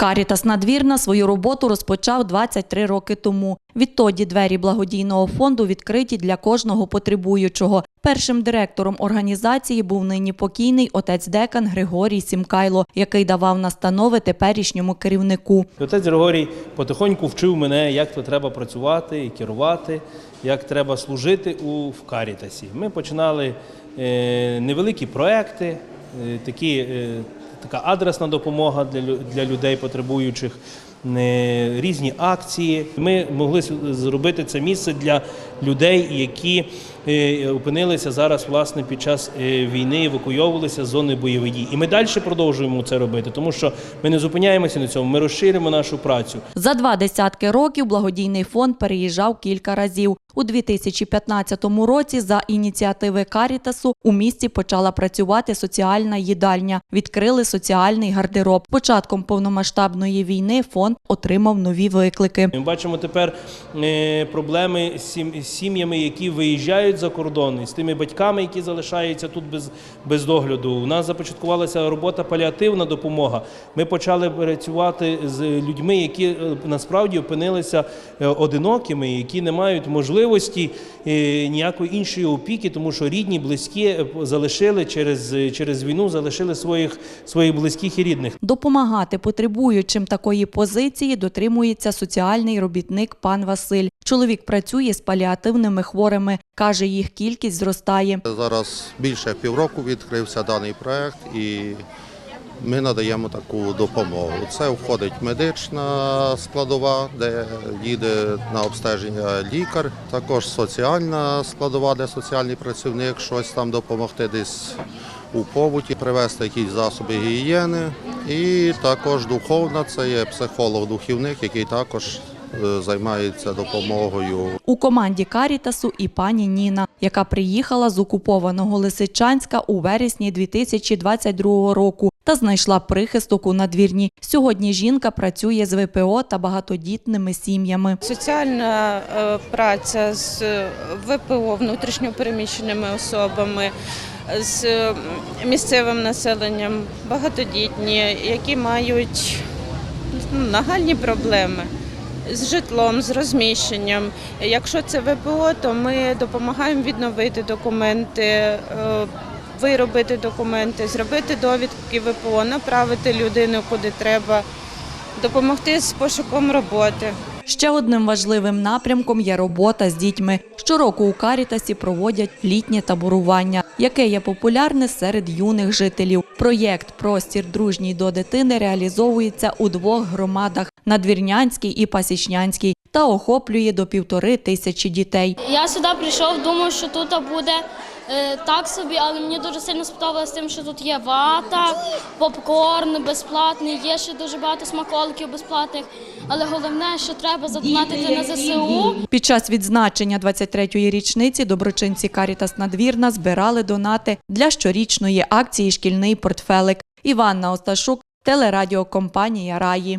Карітас Надвірна свою роботу розпочав 23 роки тому. Відтоді двері благодійного фонду відкриті для кожного потребуючого. Першим директором організації був нині покійний отець декан Григорій Сімкайло, який давав настанови теперішньому керівнику. Отець Григорій потихоньку вчив мене, як то треба працювати і керувати, як треба служити у в Карітасі. Ми починали е, невеликі проекти, е, такі, е, така адресна допомога для, для людей потребуючих. Різні акції. Ми могли зробити це місце для людей, які е, опинилися зараз власне під час е, війни, евакуйовувалися з зони бойових дій. І ми далі продовжуємо це робити, тому що ми не зупиняємося на цьому. Ми розширимо нашу працю. За два десятки років благодійний фонд переїжджав кілька разів. У 2015 році за ініціативи Карітасу у місті почала працювати соціальна їдальня. Відкрили соціальний гардероб. Початком повномасштабної війни фонд отримав нові виклики. Ми бачимо тепер е, проблеми з сім'ями, які виїжджають за кордон, з тими батьками, які залишаються тут без, без догляду. У нас започаткувалася робота паліативна допомога. Ми почали працювати з людьми, які е, насправді опинилися е, одинокими, які не мають можливості е, ніякої іншої опіки, тому що рідні, близькі е, залишили через, через війну, залишили своїх, своїх близьких і рідних. Допомагати потребуючим такої позиції дотримується соціальний робітник пан Василь. Чоловік працює з паліативними хворими. каже, їх кількість зростає. Зараз більше півроку відкрився даний проект і ми надаємо таку допомогу. Це входить медична складова, де їде на обстеження лікар, також соціальна складова, де соціальний працівник щось там допомогти десь у побуті, привезти якісь засоби гігієни. І також духовна це є психолог-духівник, який також займається допомогою У команді Карітасу і пані Ніна, яка приїхала з окупованого Лисичанська у вересні 2022 року та знайшла прихисток у надвірні. Сьогодні жінка працює з ВПО та багатодітними сім'ями. Соціальна е, праця з е, ВПО, внутрішньопереміщеними особами, з е, місцевим населенням, багатодітні, які мають ну, нагальні проблеми. З житлом, з розміщенням. Якщо це ВПО, то ми допомагаємо відновити документи, е, виробити документи, зробити довідки ВПО, направити людину куди треба, допомогти з пошуком роботи. Ще одним важливим напрямком є робота з дітьми. Щороку у Карітасі проводять літнє таборування, яке є популярне серед юних жителів. Проєкт Простір дружній до дитини реалізовується у двох громадах Надвірнянській і Пасічнянській та охоплює до півтори тисячі дітей. Я сюди прийшов, думав, що тут буде е, так собі, але мені дуже сильно сподобалось тим, що тут є вата, попкорн безплатний, є ще дуже багато смаколиків безплатних. Але головне, що треба задонатити на ЗСУ. Під час відзначення 23-ї річниці доброчинці Карітас Надвірна збирали донати для щорічної акції Шкільний портфелик. Іванна Осташук, телерадіокомпанія Раї.